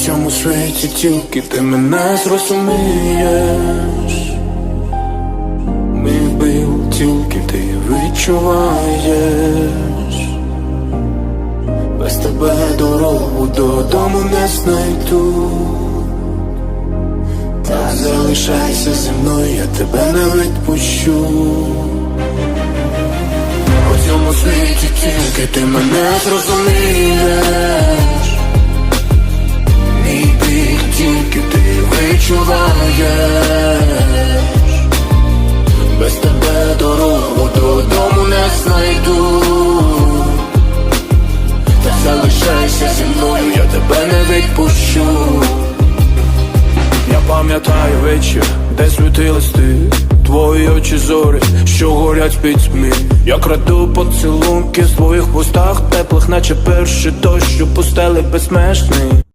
У цьому світі тільки ти мене зрозумієш. Мій бил тільки ти відчуваєш. Без тебе дорогу додому не знайду. Та залишайся зі мною, я тебе не відпущу. У цьому світі тільки ти мене зрозумієш знайду Та залишайся зі мною, я тебе не відпущу. Я пам'ятаю вечір, де світилась ти Твої очі зорі, що горять в пітьмі Я краду поцілунки з твоїх пустах теплих, наче перший дощ, що пустели безмежний